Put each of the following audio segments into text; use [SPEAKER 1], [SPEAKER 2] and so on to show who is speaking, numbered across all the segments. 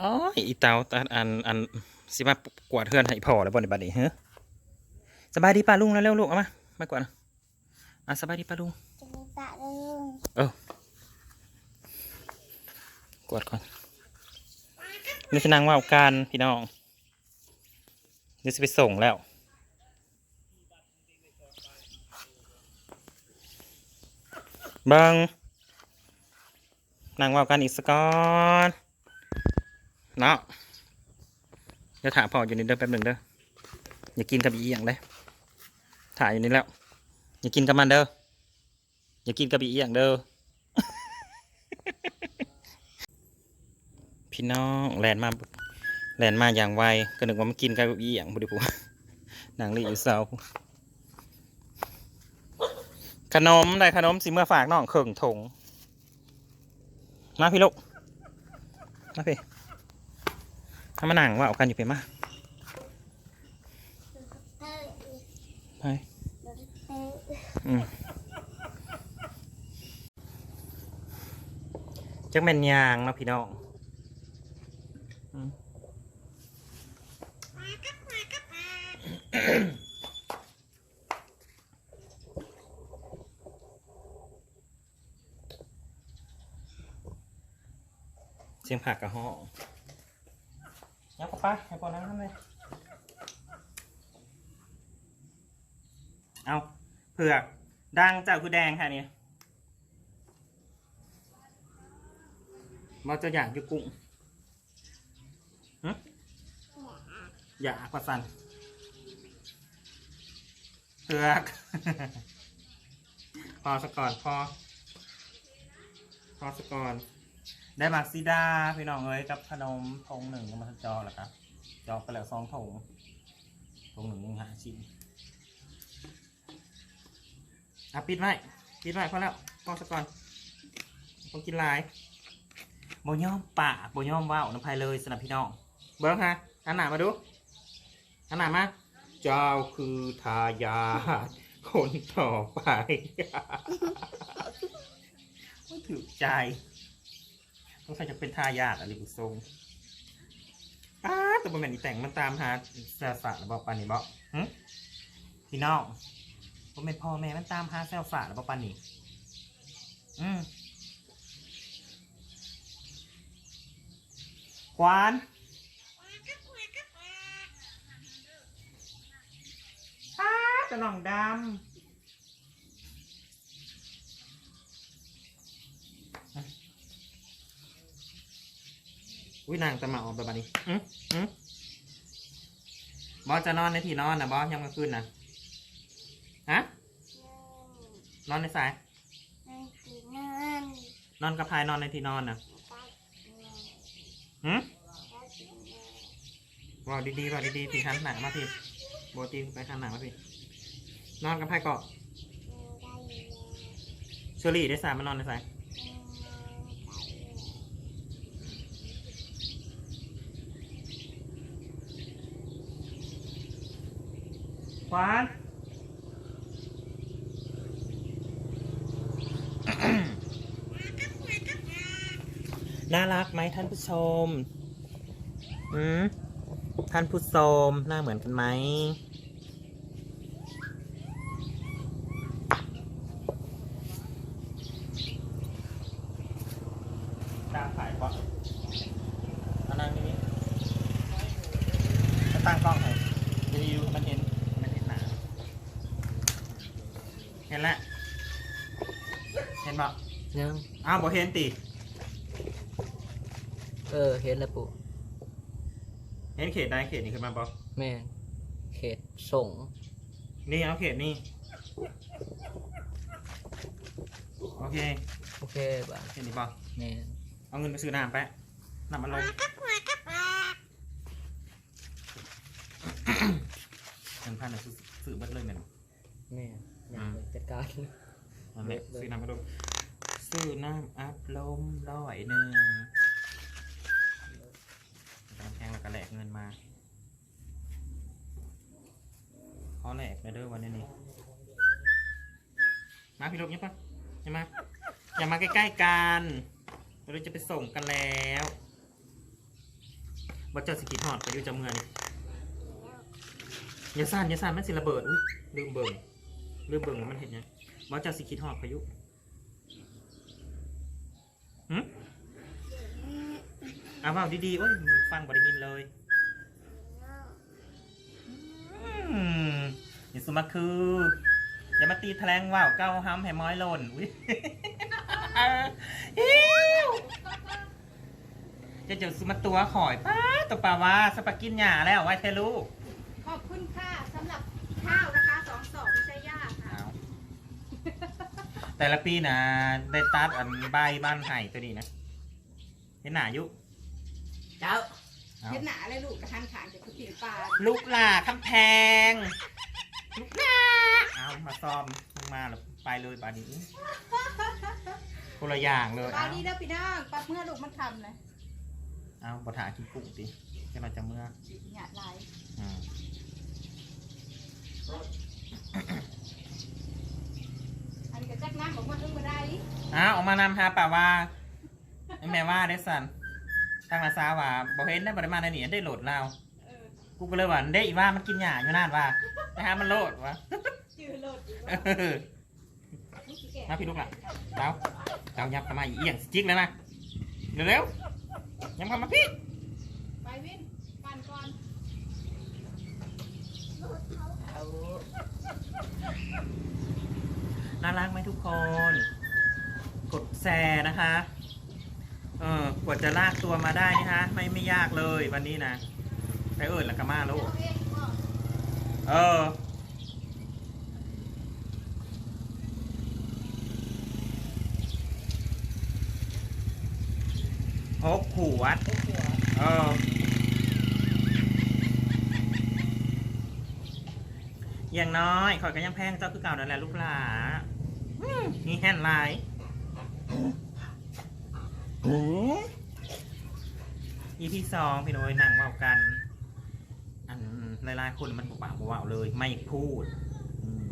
[SPEAKER 1] อ๋ออีเตาตาอันอันสิมากวาดเฮือนให้พ่อแล้วบ่ในบัดนี้เฮ้สบายดีป้าลุงแล้วเร็วลูกเอามามากวาดอะสบายดีป้าลุง
[SPEAKER 2] จะมีปะลุง
[SPEAKER 1] เออกวาดก่อนนี่คือนางว่าวการพี่น้องเดี๋ยวจะไปส่งแล้วเบิงนางว่าวการอีกสกอน เนาะเดี๋ยวถามพ่ออยู่นี่เด้อแป๊บหนึ่งเด้ออย่ากินกับอีอย่างเลยถ่ายอยู่นี่แล้ว อย่ากินกับมันเด้ออย่ากินกับอีอย่างเด้อพี่น้องแลนมาแลนมาอย่างไวก็นึกว่ามันกินกับอีอย่างบุดิพูนางรีอยู่เสาขนมได้ขนมสิเมื่อฝากน้องเข่งถงมาพี่ลูกมาพี่ ถ้ามานั่งว่าเอากันอยู่เพียมา
[SPEAKER 2] เฮ้ย
[SPEAKER 1] ไป
[SPEAKER 2] เฮ้ย
[SPEAKER 1] อืมจักแม่นยางเนาะพี่น้องอืมเสียงผักกับห้อง ยับเข้าไปให้ปอนั่งทำเลยเอาเผือกดังเจ้าคือแดงค่ะนี่มาจะอยากอยู่กุ้งหึอยากกว่าสันเผือกพอสก่อนพอพอสก่อน ได้มาซิดาพี่น้องเอ้ยกับขนมทงหนึ่งมาจอแล้วครับจอไปแล้วสองทงทงหนึ่งยังหาชิ้นอะปิดไว้ปิดไว้พอแล้วพอสก่อนต้องกินลายบย่อมปากบย่อมว่าวน้ำพายเลยสนับพี่น้องเบิ้งฮะอันหนามาดูอันหนามาเจ้าคือทายาทคนต่อไป ถือใจ ต้องใครจะเป็นทายาทอะไรบุทรงอ้าแต่บนแมนอีแต่งมันตามหาแซวสารระบอปานนี่บอกพี่น้องผมเป็นพ่อแม่มันตามหาแซวสารระบอปานนี่อืมควานอ้าจะน้องดำ อุ้ยนางจะมาออกแบบนี้อืมอืมบอสจะนอนในที่นอนนะบอสยังกลางคืนนะฮะ นอนในสาย
[SPEAKER 2] นั่นคือนั่น
[SPEAKER 1] นอนกับพายนอนในที่นอนนะหืมว่าดีๆว่าดีๆพี่ขันหนักมาพี่โบตีไปขันหนักมาพี่ นอนกับพายเกาะเชอรี่ได้สายมานอนในสาย ขวาน น่ารักไหมท่านผู้ชม อืม ท่านผู้ชม หน้าเหมือนกันไหม ตามถ่ายก่อนเอานั่งนี่จะตั้งกล้องให้รีวิวให้มันเห็นมันเห็นหนา เห็นแล้ว เห็นบ่
[SPEAKER 3] ยัง
[SPEAKER 1] อ้าวบ่เห็นติ
[SPEAKER 3] เออเห็นแล้วปู่
[SPEAKER 1] เห็นเขตใดเขตนี้ขึ้นมาบ่
[SPEAKER 3] แม่นเขตส่ง
[SPEAKER 1] นี่เอาเขตนี่ โอเค
[SPEAKER 3] โอเคบ้าน
[SPEAKER 1] เขตนี้บ่
[SPEAKER 3] แม่น
[SPEAKER 1] เอาเงินไปซื้อน้ำไปน้ำมันลงเงินพันน่ะซื้อซื้อเบัดเลยแม่น
[SPEAKER 3] แม่น
[SPEAKER 1] อื
[SPEAKER 3] ยัง
[SPEAKER 1] ม
[SPEAKER 3] จัดการ
[SPEAKER 1] นั่นแหละ
[SPEAKER 3] เบิดเลย
[SPEAKER 1] ซื้อน้ำมาลงซื้อน้ำอัพลมร้อยหนึ่งกำลังแทงแล้วก็แหลกเงินมาขอแหลกเลยเด้อวันนี้นี่มาพี่ลูกเนี่ยปะอย่ามาอย่ามาใกล้ๆกันเราจะไปส่งกันแล้วบ่เจ้าสิกิดหอดไปอยู่จำเมือนี่อย่าสั่นอย่าสั่นมันสิระเบิดอุ้ยลืมเบิ่ง ลืมเบิ่งว่ามันเห็นยังบ่เจ้าสิกิดหอดพายุหึอะเว่าดีๆโอ้ยฟังบ่ได้ยินเลยอืมอย่าสมาคือ อย่ามาตีแถลงว่าวเก้าห้ำให้ม้อยหล่นอุ้ยอิ๊วจะเจอสุมาตัวข่อยป้าตัวปลาว่าสปากินหยาแล้วไว้เทลูก
[SPEAKER 4] ขอบคุณค่ะสำหรับข้าวนะคะสองสอบไม่ใช่ยากค่ะ
[SPEAKER 1] เอา แต่ละปีนะได้ตัดอันใบบ้านไห่ตัวนี้นะเห็นหนาอยู่
[SPEAKER 3] เจ้า
[SPEAKER 1] เอา
[SPEAKER 4] เห็นหนาเลยลูกกระทันขางจากคุณปิ่นปลา
[SPEAKER 1] ลูกหล่าคำแพงลูกหล่าเอามาซ้อมมึงมาแล้วไปเลยบาดนี้คนละอย่างเลย
[SPEAKER 4] ปลา
[SPEAKER 1] เอา
[SPEAKER 4] ดีเด้อพี่น้องปลาเมื่อลูกมันทำเลย
[SPEAKER 1] เอาบถากินกุ้งสิจะมาจะเมื่อ
[SPEAKER 4] หยาดลาย
[SPEAKER 1] อืม
[SPEAKER 4] อั นี้ก็จักน้ำบอกว่าเพิ่งมาได้
[SPEAKER 1] อ้าวออกมานำหาป่าว่าแม่ว่าได้สันตั้งอาซาว่าบอกเห็นได้บริมาณในนี่ได้โหลดเรา
[SPEAKER 4] เออ
[SPEAKER 1] กูก็เลยว่าได้อีว่ามันกินหญ้าอยู่นั่นว่าไปหามันโหลดวะ
[SPEAKER 4] จืดโลดอยู่ว่า
[SPEAKER 1] อ
[SPEAKER 4] นี่สิแก่
[SPEAKER 1] มาพี่ลูกล่ะเต้าเต้ายับเข้ามาอีเอียงสจิ๊กเลยนะเร็วๆยับเข้ามาพี่
[SPEAKER 4] ไปวินปั่นก่อน
[SPEAKER 3] เอา
[SPEAKER 1] น่ารักไหมทุกคน กดแชร์นะคะ เออกว่าจะลากตัวมาได้นี่ฮะ ไม่ไม่ยากเลยวันนี้นะไปเอิญล้วก็มาลูก
[SPEAKER 4] เอองก็
[SPEAKER 1] เออหกขวดเอออย่างน้อยขอยก็ยังแพงเจ้าคือเก่านั่นแหละลูกหลา มนี่แห่นลายอีพีสองพี่น้อยหนังเว่ากัน อันหลายๆคนมันบอกว่าบอกว่าเลย ไม่พูดอืม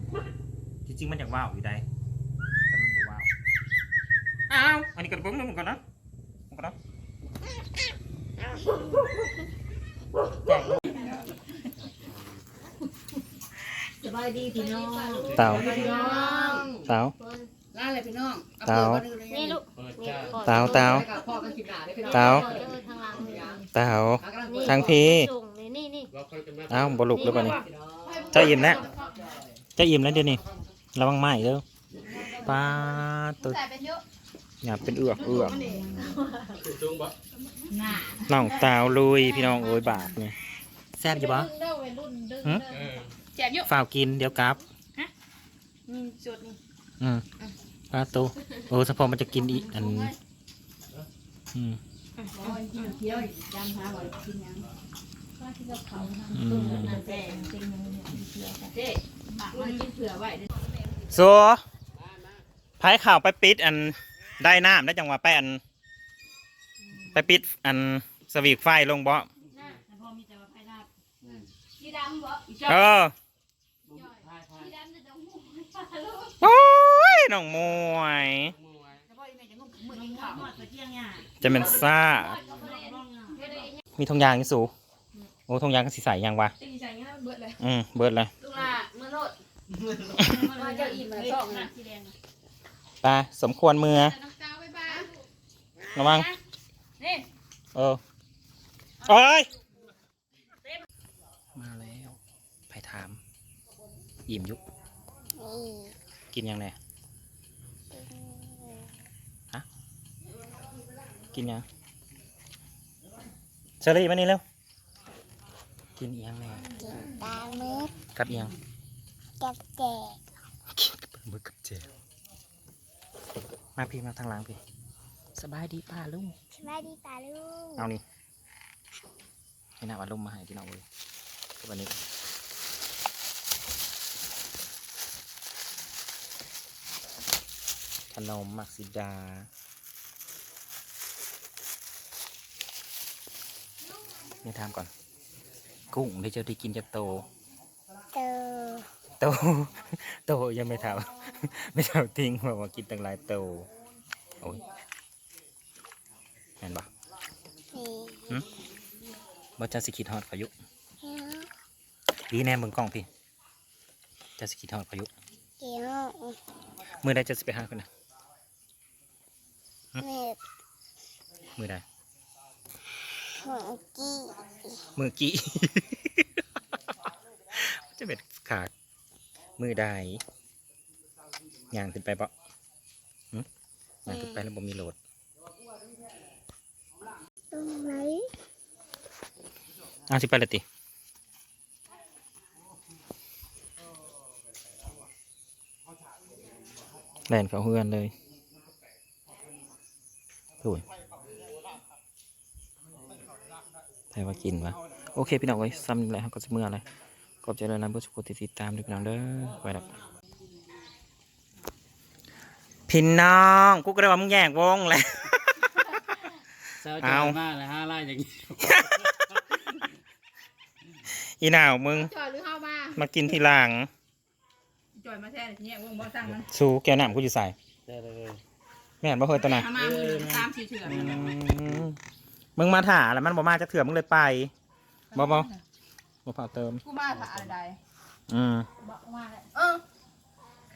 [SPEAKER 1] ที่จริงมันอยากว่าวอยู่ได้แต่มันบอกว่าวอ้าวอันนี้กระปุกนึงก่อนนะก่อนนะแจก
[SPEAKER 4] ส บายดีพี่น้อง
[SPEAKER 1] เต่า
[SPEAKER 4] พี่น้อง
[SPEAKER 1] เต่า
[SPEAKER 4] ล่าอะไรพี่น้อง
[SPEAKER 1] เต๋า
[SPEAKER 2] นี่ลูก
[SPEAKER 3] เปิด
[SPEAKER 2] นี่
[SPEAKER 3] จ้า
[SPEAKER 2] ก่อน
[SPEAKER 1] เต่าเต่า
[SPEAKER 4] พ่อกันกินหนาได้พี่น้อง
[SPEAKER 1] เต่า
[SPEAKER 2] เออทางหลังนี่
[SPEAKER 1] เต่า
[SPEAKER 2] นี่
[SPEAKER 1] ทางพี่
[SPEAKER 2] ส่งนี่นี่นี่
[SPEAKER 1] อ้าวบลุกแล้วป่ะนี่เจ้าอิ่มแล้วเจะอิ่มแล้วเดี๋ยวนี้ระวังไหม้เด้อปลาตัว
[SPEAKER 4] แต่เป็นเยอะ
[SPEAKER 1] อย่าเป็นเอือกเอือก
[SPEAKER 4] มันเอง
[SPEAKER 2] หน้า
[SPEAKER 1] น้องตาวลุยพี่น้องโอ้ยบาทเนี่ยแซ่บอยู่ปะ
[SPEAKER 4] เด้อวัยรุ่นเด้อ
[SPEAKER 1] หื ม
[SPEAKER 4] เด้อแจกเยอะ
[SPEAKER 1] ฝ่าวกินเดี๋ยวกลับ
[SPEAKER 4] มีจุดนี่
[SPEAKER 1] อืมปลาตัวโอ้สะพอมันจะกินอีกอัน อืม
[SPEAKER 4] เที่ยวยังหาว่ากินยังว่าที่เราเขา
[SPEAKER 1] อืม
[SPEAKER 4] แจกจริงเจ๊หมักมันกินเผื่อไว้
[SPEAKER 1] สัวพายข่าวไปปิดอันได้น้ำได้จังหวะไปอัน ไปปิดอันสวีกไฟลงบ่
[SPEAKER 4] พอมีแต่ว่าไฟลาบสีดำบ่
[SPEAKER 1] เออ
[SPEAKER 4] สีดำจะต้องหู
[SPEAKER 1] โอ้ย น้องมวย
[SPEAKER 4] แต่พออีแม่จะงุ้มมือกินข้าวหมดไปเที่ยงเนี่ย
[SPEAKER 1] จะเป็นซ่า มีทงยางอยู่สูโอ้ทงยางก็สีใสยังวะ
[SPEAKER 4] ตีใจเงี้ยเบิดเลย
[SPEAKER 1] อืมเบิดเลย
[SPEAKER 4] ลูกหลาเมื่อโลดมาเจ้าอิ่มมาสองนะสีแดง
[SPEAKER 1] ไปสมควรมือ
[SPEAKER 4] น้องเจ้าบ๊ายบาย
[SPEAKER 1] ระวัง
[SPEAKER 4] นี่
[SPEAKER 1] เออเอ้ยมาแล้วไปถาม อิ่มยุก
[SPEAKER 2] นี่
[SPEAKER 1] กินยังไง กินยังเชอรี่มานี่เร็ว กินเอียงแน่
[SPEAKER 2] กินปลาหมึก
[SPEAKER 1] กับเอียง
[SPEAKER 2] กับแจก
[SPEAKER 1] กินกับมือกับเจลมาพี่มาทางหลังพี่สบายดีป้าลุง
[SPEAKER 2] สวัสดีปลาลูก
[SPEAKER 1] เอานี่ให้น้าวัดลมมาให้พี่น้องเลยวันนี้ขนมมักซิดา นี่ทำก่อน กุ้งได้เจอได้กินจากโต
[SPEAKER 2] เจอ
[SPEAKER 1] โต โตยังไม่ทำไม่ทำทิ้งบอกว่ากินตั้งหลายโตโอ้ยเห็นปะ
[SPEAKER 2] นี่
[SPEAKER 1] มบ่จะสิคิดฮอดพายุ
[SPEAKER 2] เดี๋ยว
[SPEAKER 1] ดีแน่มึงกล้องพี่จะสิคิดฮอดพายุ
[SPEAKER 2] เดี๋ยว
[SPEAKER 1] มือใดจะสิไปหาคนนะ
[SPEAKER 2] แม่
[SPEAKER 1] มือใด
[SPEAKER 2] หัวกี้
[SPEAKER 1] มือกี้จะเป็นขาดมือใดย่างขึ้นไปปะหึย่างขึ้นไปแล้วบ่มีโหลด
[SPEAKER 2] ตรงไหน
[SPEAKER 1] อ้าวสิไปเลยติแล่นเขาเฮือนเลยโอ้ ยใครว่ากินวะโอเค พี่น้องไว้ยซ้ำแล้วก็จะเมื่ออะไรขอบใจเลยนะเพื่อนสุขติดตามด้วยพี่น้องเด้อไว้ดอกพี่น้องกูก็ได้ว่ามึงแยกวงแหละ
[SPEAKER 5] เศร้าใจ
[SPEAKER 1] เอา
[SPEAKER 5] มากเลยห้าไร่อย่างนี้
[SPEAKER 1] อีหนาวมึง
[SPEAKER 4] จอยหรือเข้ามา
[SPEAKER 1] มากินทีหลัง
[SPEAKER 4] จอยมาแท้เลยเนี่ยวงบ่สั่งมัน
[SPEAKER 1] สูแก้วน้ำกูอยู่ใส่
[SPEAKER 5] ได้เลย
[SPEAKER 1] แม่นบ่เคยตัวน่ะ
[SPEAKER 4] ทำมามือหนึ่งตามสี่เถื่อน
[SPEAKER 1] อื มมึงมาถ่าแล้วมันบ่มาจะเถื่อมึงเลยไปบ่บ่บ่เผาเติม
[SPEAKER 4] กูมาถ่าอะไรใด
[SPEAKER 1] อืม
[SPEAKER 4] บอกมาเลยเออ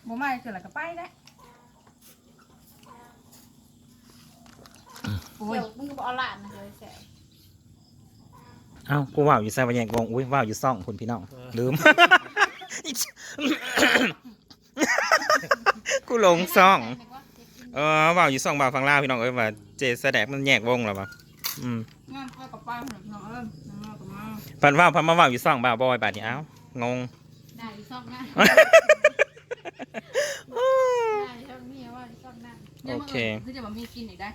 [SPEAKER 4] บ่มาเกิดอะไรก็ไปได้โอ้ยมึงก็บอกเอาหลานนะเลยแสบ
[SPEAKER 1] เอ้ากูว่าวอยู่ใส่วันแยกวงอุ้ยว่าวอยู่ซ่องคุณพี่น้องลืม กูหลงซ่อง เออว่าวอยู่ซ่องบ่าวฟังลาวพี่น้องเอ้ยว่าเจแสดงมันแยกวงแล้วป่ะ อืม
[SPEAKER 4] งานไปกับไปเหมือนน้องเอิญน้องมากับมา
[SPEAKER 1] ปันว่าวพันมาว่าวอยู่ซ่องบ่าวบอยบาดนี้เอ้างง
[SPEAKER 4] ได้อีกซอกหน้าได้ช่องนี้ว่าช่องหน้าคือจะมามีกินอีกได้